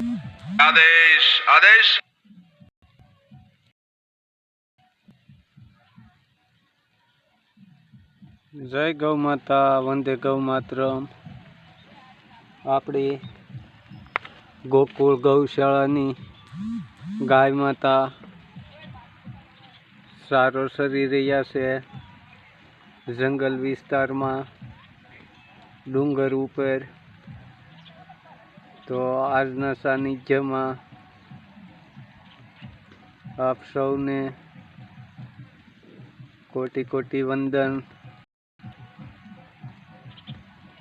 આદેશ આદેશ જય ગૌ માતા, વંદે ગૌ માતરમ. આપણી ગોકુળ ગૌશાળાની ગાય માતા સારો સરી રહ્યા છે. જંગલ વિસ્તારમાં ડુંગર ઉપર તો આજના સાનિધ્યમાં આપ સૌને કોટી કોટી વંદન.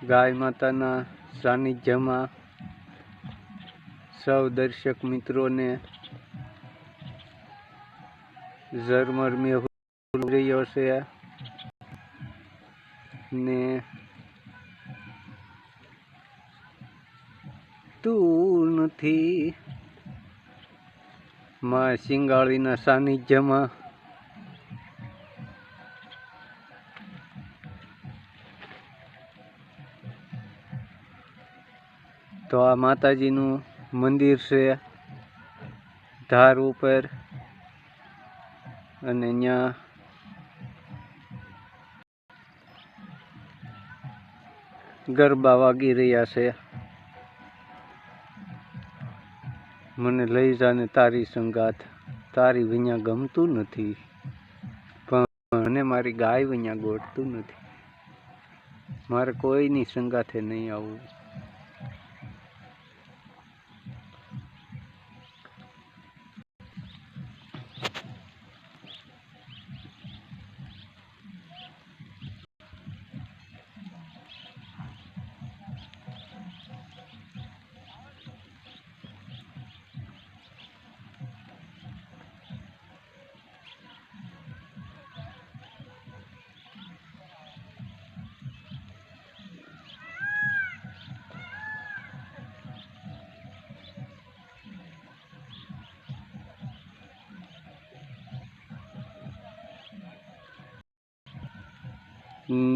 ગાય માતાના સાનિધ્યમાં સૌ દર્શક મિત્રોને ઝરમર મેહુલ રહ્યો છે ને તું નથી. માં શિંગાળીના સાનિધ્યમાં તો આ માતાજીનું મંદિર છે, ધાર ઉપર અને ત્યાં ગરબા વાગી રહ્યા છે. મને લઈ જાને તારી સંગાથ. તારી વિયા ગમતું નથી. પણ મને મારી ગાય વિયા ગોઠતું નથી. મારે કોઈની સંગાથે નહીં આવવું.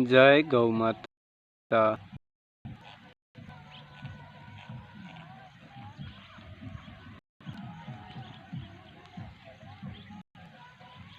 જય ગૌ માતા.